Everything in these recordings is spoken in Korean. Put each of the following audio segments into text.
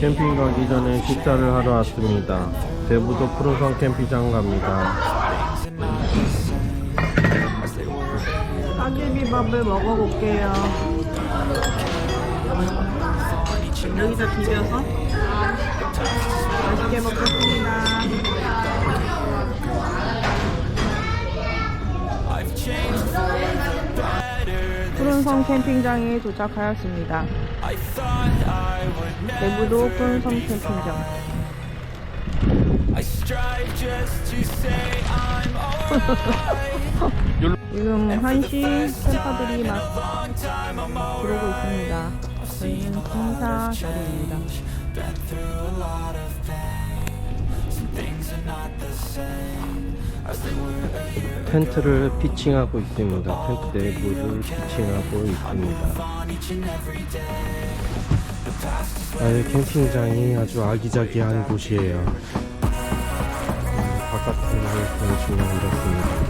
캠핑 가기 전에 식사를 하러 왔습니다. 대부도 푸른성 캠핑장 갑니다. 사기비밥을 먹어볼게요. 여기서 비벼서 맛있게 먹겠습니다. 푸른성 캠핑장에 도착하였습니다. 대부도 푸른성 캠핑장. 지금 1시 캠퍼들이 막 들어오고 있습니다. 저희는 행사 자리입니다. 텐트를 피칭하고 있습니다. 텐트 내부를 피칭하고 있습니다. 아, 이 캠핑장이 아주 아기자기한 곳이에요. 바깥으로 보시면 이렇습니다.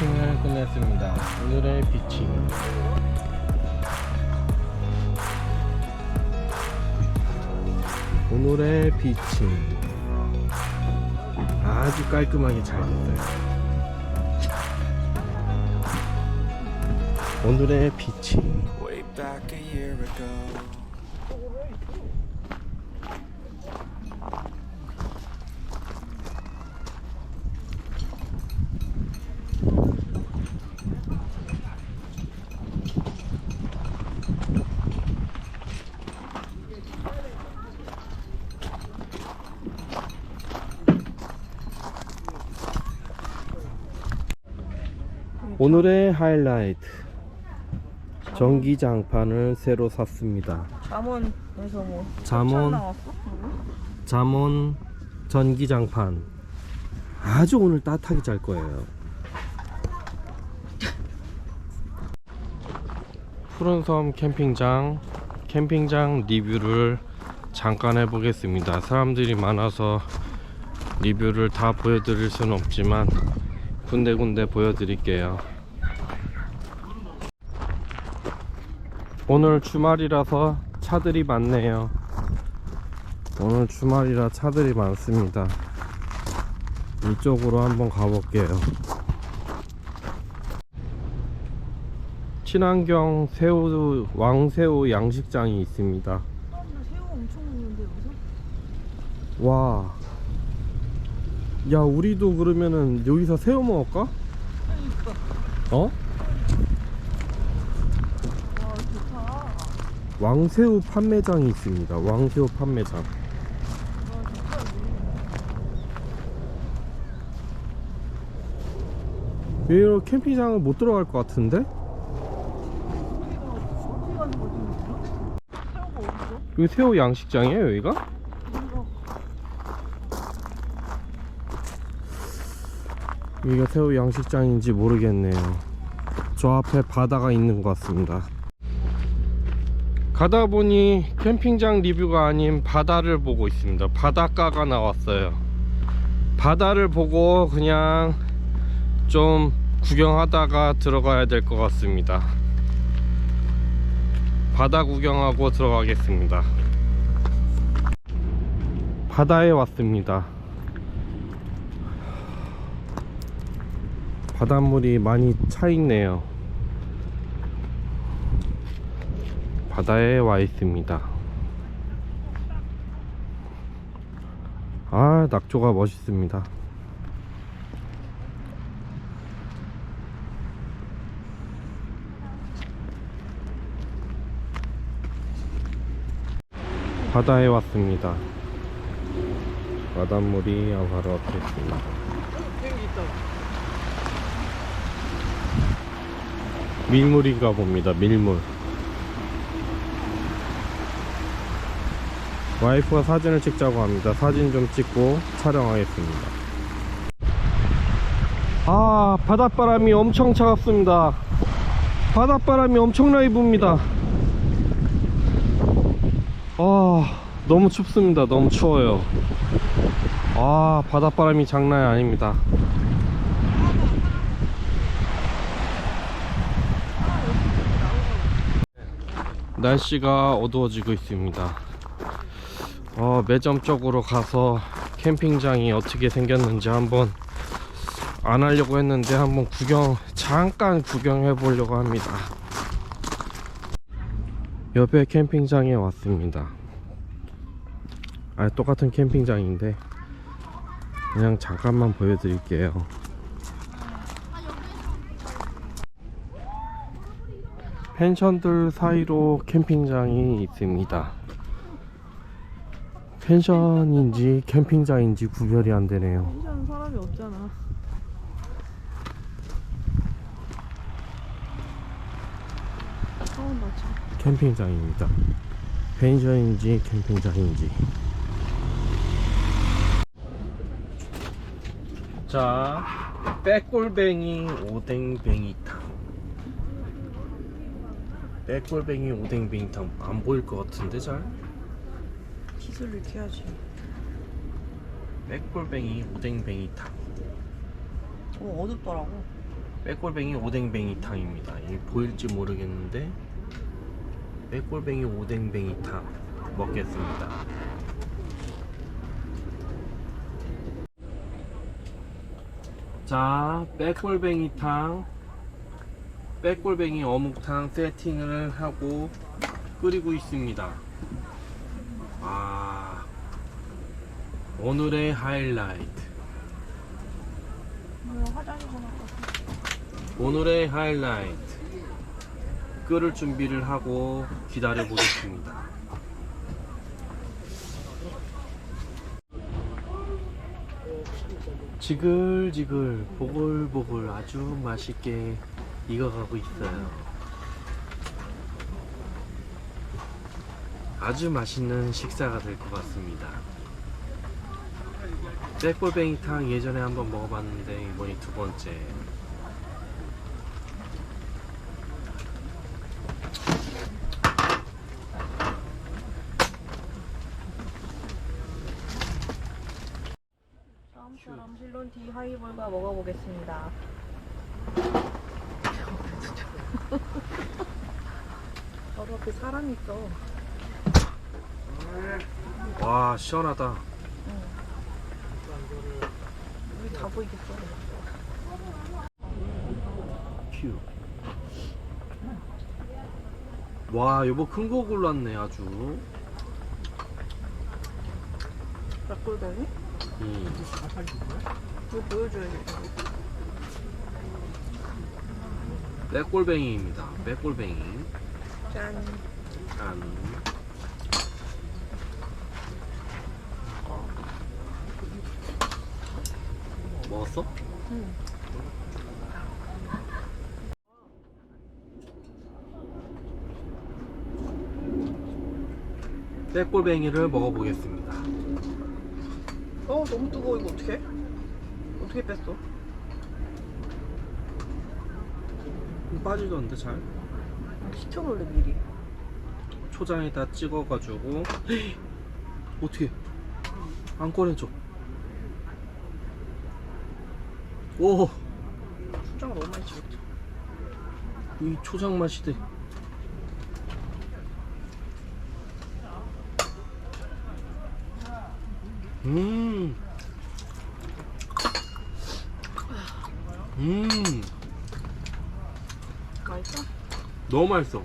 피칭을 끝냈습니다. 오늘의 피칭. 오늘의 피칭. 아주 깔끔하게 잘 됐어요. 오늘의 피칭. 오늘의 하이라이트. 전기장판을 새로 샀습니다. 잠원에서 뭐 잠원. 나왔어? 잠원 전기장판 아주 오늘 따뜻하게 잘 거예요 푸른섬 캠핑장 캠핑장 리뷰를 잠깐 해보겠습니다 사람들이 많아서 리뷰를 다 보여드릴 수는 없지만 군데군데 보여드릴게요 오늘 주말이라서 차들이 많네요 오늘 주말이라 차들이 많습니다. 이쪽으로 한번 가볼게요. 친환경 새우 왕새우 양식장이 있습니다. 새우 엄청 먹는데 여기서? 와. 야, 우리도 그러면은 여기서 새우 먹을까? 어? 와 좋다. 왕새우 판매장이 있습니다. 왕새우 판매장. 여기 캠핑장을 못 들어갈 것 같은데? 여기 새우 양식장이에요, 여기가? 여기가 새우 양식장인지 모르겠네요. 저 앞에 바다가 있는 것 같습니다. 가다 보니 캠핑장 리뷰가 아닌 바다를 보고 있습니다. 바닷가가 나왔어요. 바다를 보고 그냥 좀 구경하다가 들어가야 될 것 같습니다. 바다 구경하고 들어가겠습니다. 바다에 왔습니다. 바닷물이 많이 차 있네요. 바다에 와 있습니다. 아, 낙조가 멋있습니다. 바다에 왔습니다. 바닷물이 바로 앞에 있습니다. 밀물인가 봅니다. 밀물. 와이프가 사진을 찍자고 합니다. 사진 좀 찍고 촬영하겠습니다. 아, 바닷바람이 엄청 차갑습니다. 바닷바람이 엄청나게 붑니다. 아, 너무 춥습니다. 너무 추워요. 아, 바닷바람이 장난이 아닙니다. 날씨가 어두워지고 있습니다. 어, 매점 쪽으로 가서 캠핑장이 어떻게 생겼는지 한번 안 하려고 했는데 한번 구경 잠깐 구경해 보려고 합니다. 옆에 캠핑장에 왔습니다. 아 똑같은 캠핑장인데 그냥 잠깐만 보여드릴게요. 펜션들 사이로 캠핑장이 있습니다. 펜션인지 캠핑장인지 구별이 안 되네요. 펜션 사람이 없잖아. 봤죠. 캠핑장입니다. 펜션인지 캠핑장인지. 자, 빼골뱅이 오뎅뱅이탕. 빼골뱅이 오뎅뱅이탕 안 보일 것 같은데 잘? 이렇게 해야지. 빼골뱅이 오뎅뱅이 탕. 어, 어둡더라고. 빼골뱅이 오뎅뱅이 탕입니다. 이 보일지 모르겠는데 빼골뱅이 오뎅뱅이 탕 먹겠습니다. 자, 빼골뱅이 탕, 빼골뱅이 어묵탕 세팅을 하고 끓이고 있습니다. 아, 오늘의 하이라이트. 할까? 오늘의 하이라이트 끓을 준비를 하고 기다려 보겠습니다 지글지글 보글보글 아주 맛있게 익어가고 있어요 아주 맛있는 식사가 될 것 같습니다 잭골뱅이탕 예전에 한번 먹어봤는데 이번이 두 번째 다음처럼 실론 디 하이볼과 먹어보겠습니다. 바로 앞에 사람 있어. 와 시원하다 우리 다 보이겠어. 큐. 와 여보 큰 거 골랐네 아주 닭골뱅이? 음. 이거 보여줘야지. 빼골뱅이입니다 빼골뱅이 짠. 짠 먹었어? 응. 빼골뱅이를 먹어보겠습니다 어, 너무 뜨거워. 이거 어떡해? 어떻게 뺐어? 빠지던데 잘? 시켜놓을래, 미리. 초장에다 찍어가지고 어떻게 안 꺼내줘 오 초장 너무 많이 찍었다. 이 초장 맛이 돼. 음. 음. 맛있어? 너무 맛있어.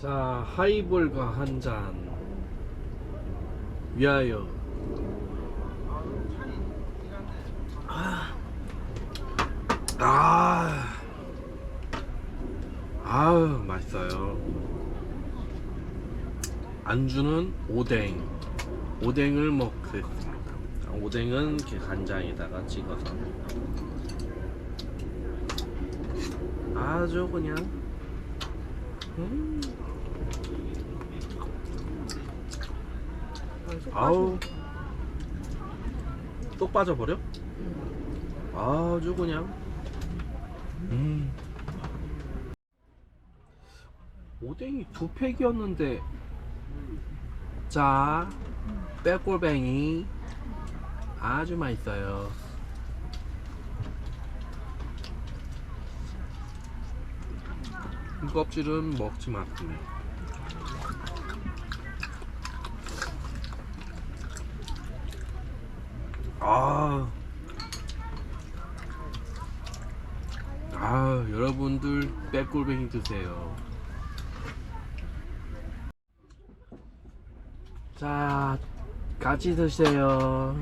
자, 하이볼과 한 잔. 위하여. 아. 아우, 맛있어요. 안주는 오뎅. 오뎅을 먹겠습니다. 오뎅은 간장에다가 찍어서. 아주 그냥 음. 맛있어? 아우. 또 빠져버려? 아주 그냥. 음. 오뎅이 두 팩이었는데. 자 빼골뱅이. 아주 맛있어요. 이 껍질은 먹지 마세요. 아, 아, 여러분들 빼골뱅이 드세요. 자, 같이 드세요.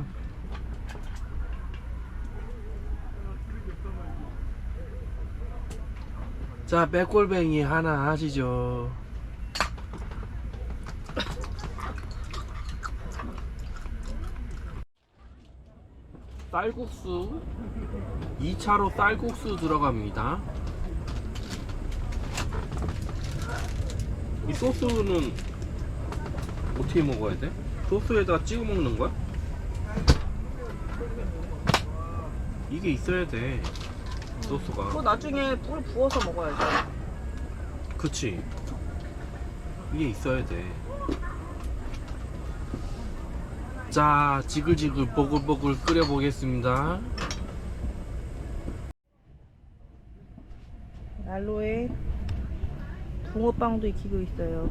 자, 빼골뱅이 하나 하시죠. 쌀국수 2차로 쌀국수 들어갑니다. 이 소스는 어떻게 먹어야 돼? 소스에다 찍어 먹는 거야? 이게 있어야 돼. 소스가. 그거 나중에 물 부어서 먹어야지. 그치 이게 있어야 돼 자 지글지글 보글보글 끓여 보겠습니다. 난로에 붕어빵도 익히고 있어요.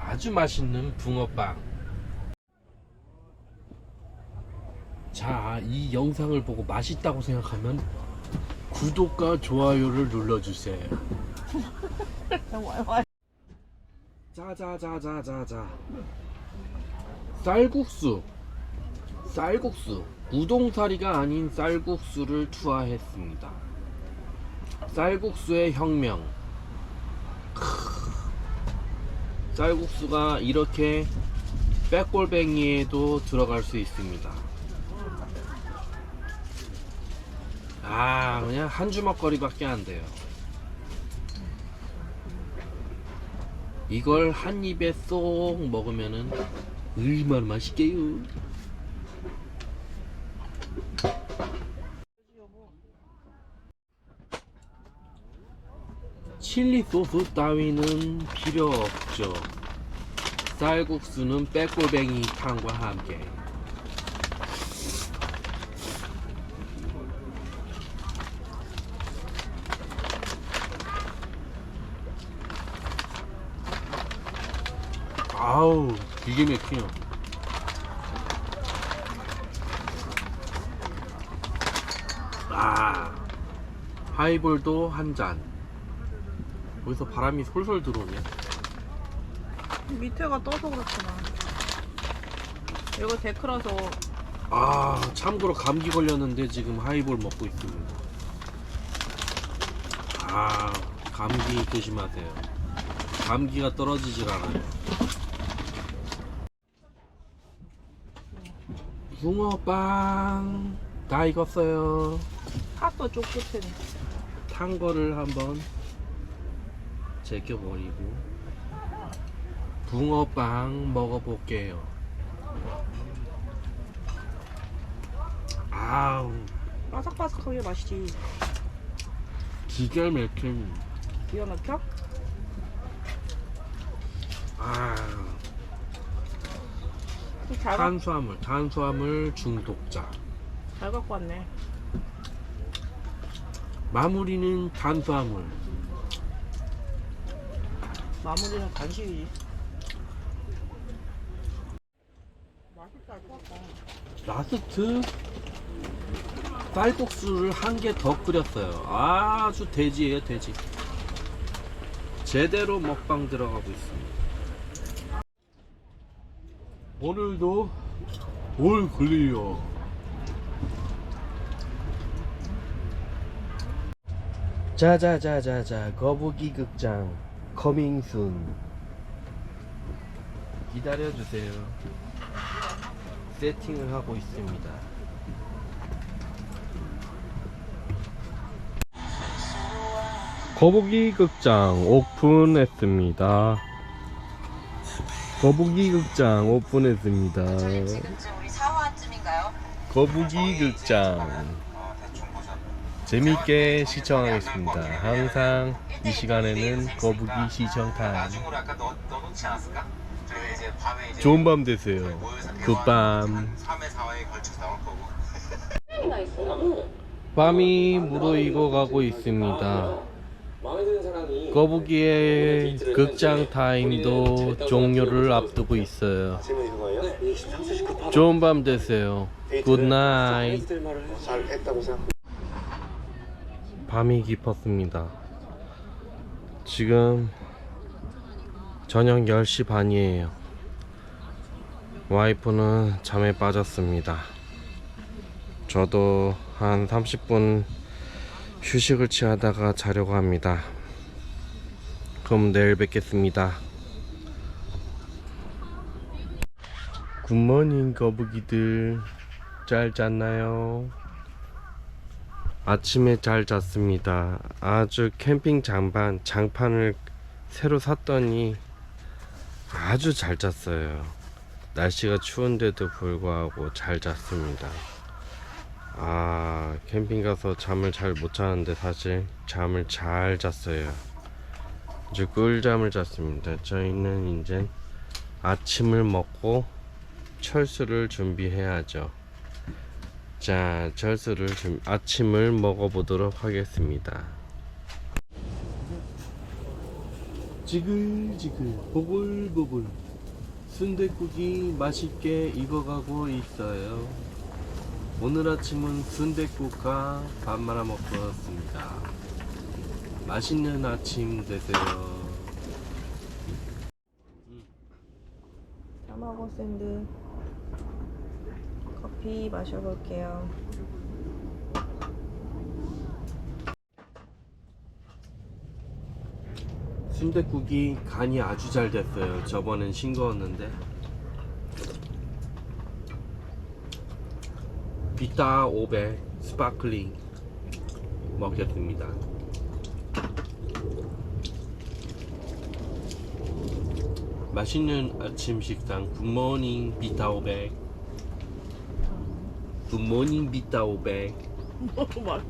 아주 맛있는 붕어빵. 자 이 영상을 보고 맛있다고 생각하면 구독과 좋아요를 눌러주세요 자자자자자자. 쌀국수. 쌀국수. 우동사리가 아닌 쌀국수를 투하했습니다. 쌀국수의 혁명. 크. 쌀국수가 이렇게 빼골뱅이에도 들어갈 수 있습니다. 아 그냥 한 주먹거리밖에 안 돼요 이걸 한 입에 쏙 먹으면은 얼마나 맛있게요. 칠리 소스 따위는 필요 없죠. 쌀국수는 빼골뱅이 탕과 함께. 아우 기계 막히요. 아 하이볼도 한잔. 여기서 바람이 솔솔 들어오네. 밑에가 떠서 그렇구나. 이거 데크라서. 아 참고로 감기 걸렸는데 지금 하이볼 먹고 있습니다. 아 감기 조심하세요. 감기가 떨어지질 않아요 붕어빵 다 익었어요 쪽 끝에는. 탄 거를 한번 제껴버리고 붕어빵 먹어볼게요 아우 바삭바삭하게 맛있지. 기가 막힌 기가 막혀? 아 잘, 가, 탄수화물 탄수화물 중독자 잘 갖고 왔네. 마무리는 탄수화물 마무리는 간식이지. 맛있다, 좋았다. 라스트 쌀국수를 한 개 더 끓였어요. 아주 돼지예요, 돼지. 제대로 먹방 들어가고 있습니다. 오늘도 올 걸리요. 자자자자자 거북이 극장 커밍순 기다려주세요. 세팅을 하고 있습니다. 거북이 극장 오픈했습니다. 거북이 극장 오픈했습니다. 지금쯤 우리 4화쯤인가요? 거북이 극장 재밌게 시청하겠습니다. 항상 이 시간에는 거북이 시청 타임. 좋은 밤 되세요. 굿밤. 3회 4회에 걸쳐서 나올 거고 밤이 무르익어 가고 있습니다. 거북이의 극장 타임도 종료를 앞두고 있어요. 좋은 밤 되세요. 굿나잇. 밤이 깊었습니다. 지금 저녁 10시 반이에요. 와이프는 잠에 빠졌습니다. 저도 한 30분 휴식을 취하다가 자려고 합니다. 그럼 내일 뵙겠습니다. 굿모닝 거북이들 잘 잤나요? 아침에 잘 잤습니다. 아주 캠핑 장판 장판을 새로 샀더니 아주 잘 잤어요. 날씨가 추운데도 불구하고 잘 잤습니다. 아 캠핑 가서 잠을 잘 못 자는데 사실 잠을 잘 잤어요. 아주 꿀잠을 잤습니다. 저희는 이제 아침을 먹고 철수를 준비해야죠. 자 철수를 준 아침을 먹어보도록 하겠습니다. 지글지글 보글보글 순댓국이 맛있게 익어가고 있어요 오늘 아침은 순댓국과 밥 말아 먹고 왔습니다. 맛있는 아침 되세요. 타마고 샌드 커피 마셔볼게요. 순댓국이 간이 아주 잘 됐어요. 저번엔 싱거웠는데. 비타 500 스파클링 먹겠습니다. 맛있는 아침 식당 굿모닝 비타 500 굿모닝 비타 500 너무 맛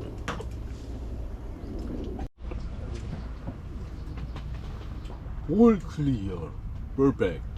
All clear. Perfect.